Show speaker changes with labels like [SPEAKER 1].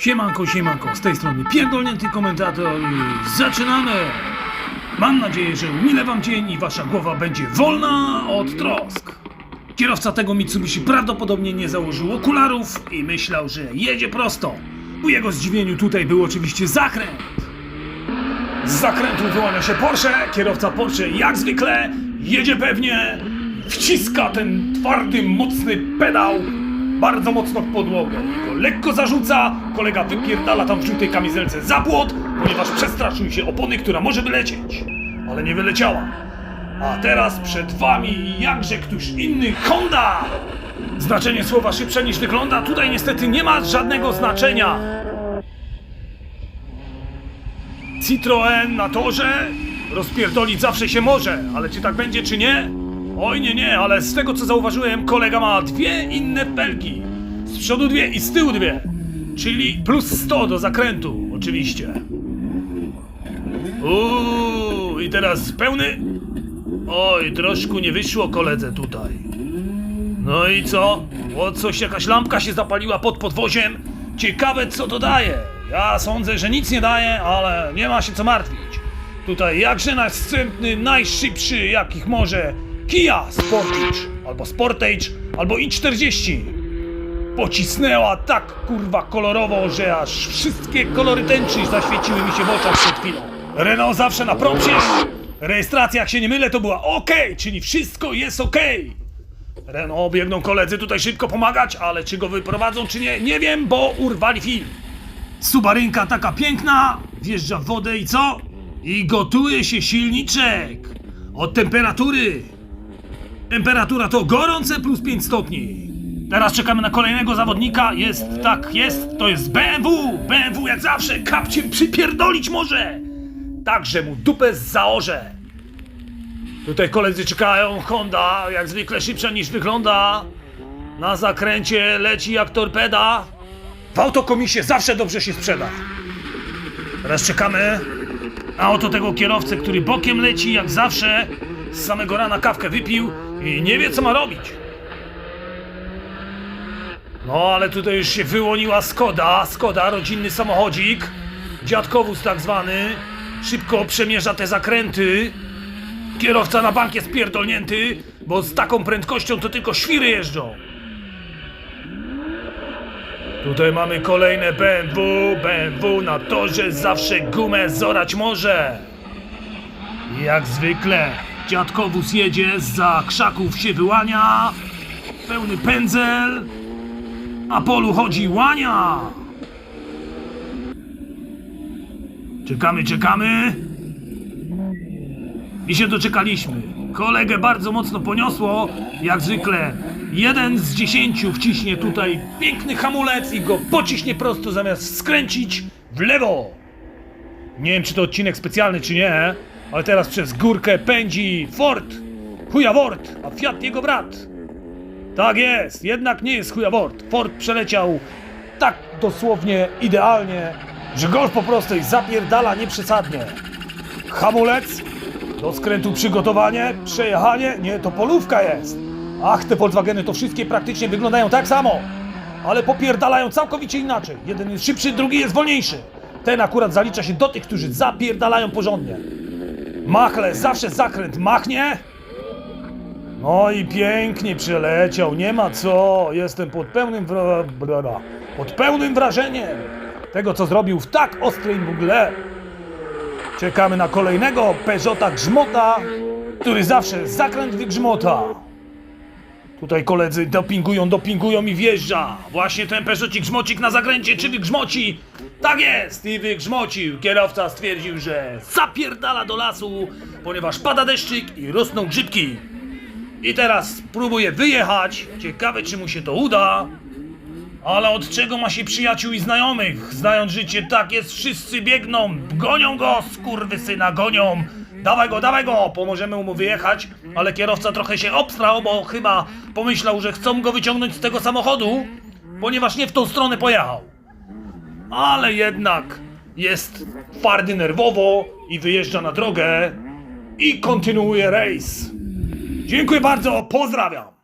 [SPEAKER 1] Siemanko, siemanko, z tej strony pierdolnięty komentator i zaczynamy! Mam nadzieję, że umile wam dzień i wasza głowa będzie wolna od trosk. Kierowca tego Mitsubishi prawdopodobnie nie założył okularów i myślał, że jedzie prosto. Ku jego zdziwieniu tutaj był oczywiście zakręt. Z zakrętu wyłania się Porsche, kierowca Porsche jak zwykle jedzie pewnie, wciska ten twardy, mocny pedał bardzo mocno w podłogę. Go lekko zarzuca, kolega wypierdala tam w żółtej kamizelce za płot, ponieważ przestraszył się opony, która może wylecieć. Ale nie wyleciała. A teraz przed wami jakże któż inny Honda! Znaczenie słowa szybsze niż wygląda tutaj niestety nie ma żadnego znaczenia. Citroen na torze rozpierdolić zawsze się może, ale czy tak będzie, czy nie? Oj, nie, nie, ale z tego co zauważyłem, kolega ma dwie inne belki. Z przodu dwie i z tyłu dwie. Czyli plus 100 do zakrętu, oczywiście. Uuu, i teraz pełny. Oj, troszkę nie wyszło koledze tutaj. No i co? O, coś, jakaś lampka się zapaliła pod podwoziem. Ciekawe, co to daje. Ja sądzę, że nic nie daje, ale nie ma się co martwić. Tutaj jakże następny, najszybszy, jakich może Kia Sportage, albo Sportage, albo i40. Pocisnęła tak kurwa kolorowo, że aż wszystkie kolory tęczy zaświeciły mi się w oczach przed chwilą. Renault zawsze na propsie. Rejestracja, jak się nie mylę, to była OK, czyli wszystko jest OK. Renault biegną koledzy tutaj szybko pomagać, ale czy go wyprowadzą, czy nie, nie wiem, bo urwali film. Subarynka taka piękna, wjeżdża w wodę i co? I gotuje się silniczek. Od temperatury. Temperatura to gorące plus 5 stopni. Teraz czekamy na kolejnego zawodnika. Jest, tak, jest, to jest BMW. BMW jak zawsze kapciem przypierdolić może. Także mu dupę zaorze. Tutaj koledzy czekają. Honda, jak zwykle szybsza niż wygląda. Na zakręcie leci jak torpeda. W autokomisie zawsze dobrze się sprzeda. Teraz czekamy na oto tego kierowcę, który bokiem leci jak zawsze. Z samego rana kawkę wypił i nie wie co ma robić. No ale tutaj już się wyłoniła Skoda, Skoda, rodzinny samochodzik. Dziadkowóz tak zwany. Szybko przemierza te zakręty. Kierowca na bank jest pierdolnięty, bo z taką prędkością to tylko świry jeżdżą. Tutaj mamy kolejne BMW, BMW na torze zawsze gumę zorać może. Jak zwykle dziadkowóz jedzie, za krzaków się wyłania, pełny pędzel, a polu chodzi łania. Czekamy, czekamy. I się doczekaliśmy. Kolegę bardzo mocno poniosło, jak zwykle. Jeden z dziesięciu wciśnie tutaj piękny hamulec i go pociśnie prosto zamiast skręcić w lewo. Nie wiem, czy to odcinek specjalny, czy nie, ale teraz przez górkę pędzi Ford. Chuja Ford, a Fiat jego brat. Tak jest, jednak nie jest chuja Ford. Przeleciał tak dosłownie idealnie, że golf po prostu i zapierdala nieprzesadnie. Hamulec, do skrętu przygotowanie, przejechanie, nie, to polówka jest. Ach, te Volkswageny to wszystkie praktycznie wyglądają tak samo, ale popierdalają całkowicie inaczej. Jeden jest szybszy, drugi jest wolniejszy. Ten akurat zalicza się do tych, którzy zapierdalają porządnie. Machle, zawsze zakręt machnie. No i pięknie przeleciał, nie ma co. Jestem pod pełnym wra... pod pełnym wrażeniem tego, co zrobił w tak ostrej mgle. Czekamy na kolejnego Peugeota Grzmota, który zawsze zakręt wygrzmota. Tutaj koledzy dopingują, dopingują i wjeżdża. Właśnie ten Peugeotik Grzmocik na zakręcie, czy wygrzmoci? Tak jest! I wygrzmocił. Kierowca stwierdził, że zapierdala do lasu, ponieważ pada deszczyk i rosną grzybki. I teraz próbuje wyjechać. Ciekawe, czy mu się to uda. Ale od czego ma się przyjaciół i znajomych? Znając życie, tak jest, wszyscy biegną, gonią go, skurwysyna, gonią. Dawaj go, dawaj go, pomożemy mu wyjechać, ale kierowca trochę się obstrał, bo chyba pomyślał, że chcą go wyciągnąć z tego samochodu, ponieważ nie w tą stronę pojechał. Ale jednak jest twardy nerwowo i wyjeżdża na drogę i kontynuuje rejs. Dziękuję bardzo, pozdrawiam.